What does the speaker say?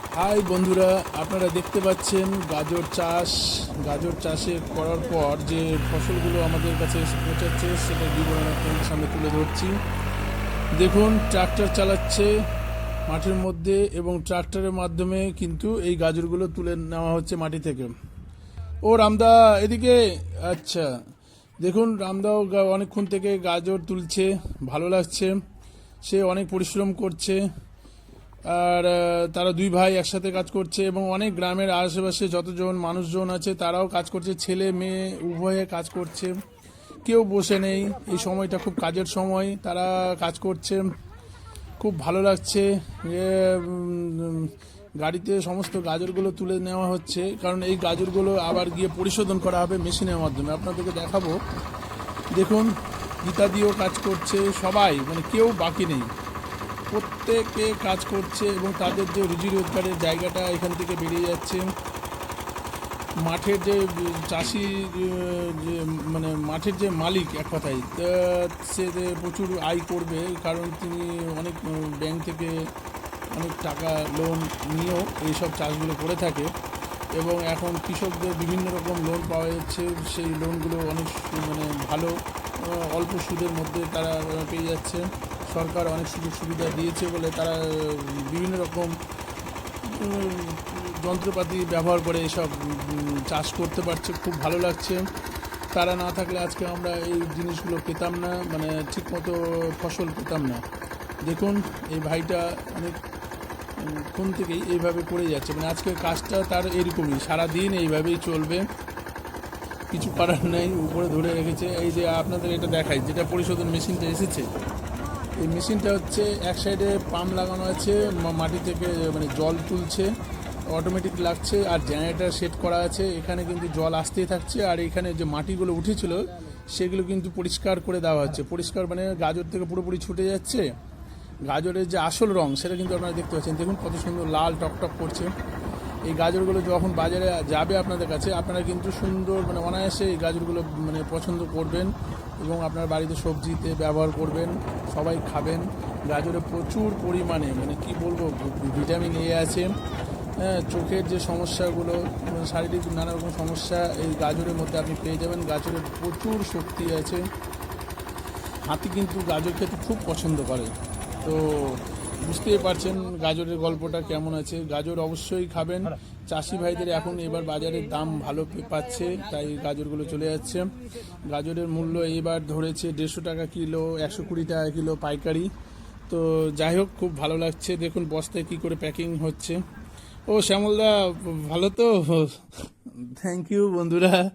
High বন্ধুরা, আপনারা দেখতে পাচ্ছেন গাজর চাষ। গাজর চাষে করার পর যে ফসলগুলো আমাদের কাছে পৌঁছাচ্ছে, সেটা বিবরণ আপনাদের সামনে তুলে ধরছি। দেখুন, ট্রাক্টর চালাচ্ছে মাঠের মধ্যে এবং ট্রাক্টরের মাধ্যমে কিন্তু এই গাজরগুলো তুলে নেওয়া হচ্ছে মাটি থেকে। ও, রামদা, এদিকে? আচ্ছা। দেখুন রামদাও অনেকক্ষণ থেকে গাজর তুলছে, ভালো লাগছে। সে অনেক পরিশ্রম করছে। আর তারা দুই ভাই একসাথে কাজ করছে এবং অনেক গ্রামের আশেপাশে যতজন মানুষজন আছে তারাও কাজ করছে। ছেলে মেয়ে উভয়ে কাজ করছে। কেউ বসে নেই। এই সময়টা খুব কাজের সময়। তারা কাজ করছে। খুব ভালো লাগছে উম, গাড়িতে সমস্ত গাজরগুলো তুলে নেওয়া হচ্ছে। কারণ এই গাজরগুলো আবার গিয়ে পরিশোধন করা হবে মেশিনের মাধ্যমে। আপনাদেরকে দেখাবো। দেখুন গীতা দিয়েও কাজ করছে সবাই। মানে কেউ বাকি নেই। প্রত্যেকে কাজ করছে এবং তাদের যে রুজি রোজগারের জায়গাটা এখান থেকে বেরিয়ে যাচ্ছে। মাঠের যে, চাষি, যে মানে মাঠের যে মালিক এক কথায় সে প্রচুর আয় করবে, কারণ তিনি অনেক ব্যাংক থেকে অনেক টাকা লোন নিয়েও এইসব চাষগুলো করে থাকে এবং এখন কৃষকদের বিভিন্ন রকম লোন পাওয়া যাচ্ছে। সেই লোনগুলো অনেক মানে ভালো, অল্প সুদের মধ্যে তারা পেয়ে যাচ্ছে। সরকার অনেক সুযোগ সুবিধা দিয়েছে বলে তারা বিভিন্ন রকম যন্ত্রপাতি ব্যবহার করে এসব চাষ করতে পারছে, খুব ভালো লাগছে। তারা না থাকলে আজকে আমরা এই জিনিসগুলো পেতাম না মানে ঠিকমতো ফসল পেতাম না। দেখুন, এই ভাইটা অনেক কোন থেকেই এইভাবে করে যাচ্ছে। মানে আজকে কাজটা তার এরকমই, সারাদিন এইভাবেই চলবে। কিছু করার নেই, উপরে ধরে রেখেছে। এই যে আপনাদের এটা দেখাই, যেটা পরিশোধন মেশিনটা এসেছে। এই মেশিনটা হচ্ছে এক সাইডে পাম্প লাগানো আছে মাটি থেকে মানে জল তুলছে অটোমেটিক লাগছে, আর জেনারেটর সেট করা আছে। এখানে কিন্তু জল আসতেই থাকছে, আর এখানে যে মাটিগুলো উঠেছিল, সেগুলো কিন্তু পরিষ্কার করে দেওয়া হচ্ছে। পরিষ্কার মানে গাজর থেকে পুরোপুরি ছুটে যাচ্ছে। গাজরের যে আসল রং, সেটা কিন্তু আপনারা দেখতে পাচ্ছেন। দেখুন কত সুন্দর লাল টকটক করছে। এই গাজরগুলো যখন বাজারে যাবে আপনাদের কাছে, আপনারা কিন্তু সুন্দর মানে অনায়াসে এই গাজরগুলো মানে পছন্দ করবেন এবং আপনার বাড়িতে সবজিতে ব্যবহার করবেন, সবাই খাবেন। গাজরে প্রচুর পরিমাণে মানে কি বলব, ভিটামিন এ আছে। হ্যাঁ চোখের যে সমস্যাগুলো মানে শারীরিক নানা রকম সমস্যা, এই গাজরের মধ্যে আপনি পেয়ে যাবেন। গাজরের প্রচুর শক্তি আছে। হাতি কিন্তু গাজর খেতে খুব পছন্দ করে। তো বুঝতেই পারছেন গাজরের গল্পটা কেমন আছে। গাজর অবশ্যই খাবেন। চাষি ভাইদের এখন এবার বাজারের দাম ভালো পাচ্ছে, তাই গাজরগুলো চলে যাচ্ছে। গাজরের মূল্য এবার ধরেছে দেড়শো টাকা কিলো, একশো কুড়ি টাকা কিলো পাইকারি। তো যাই হোক, খুব ভালো লাগছে। দেখুন বস্তায় কী করে প্যাকিং হচ্ছে। ও শ্যামলদা, ভালো তো? থ্যাংক ইউ বন্ধুরা।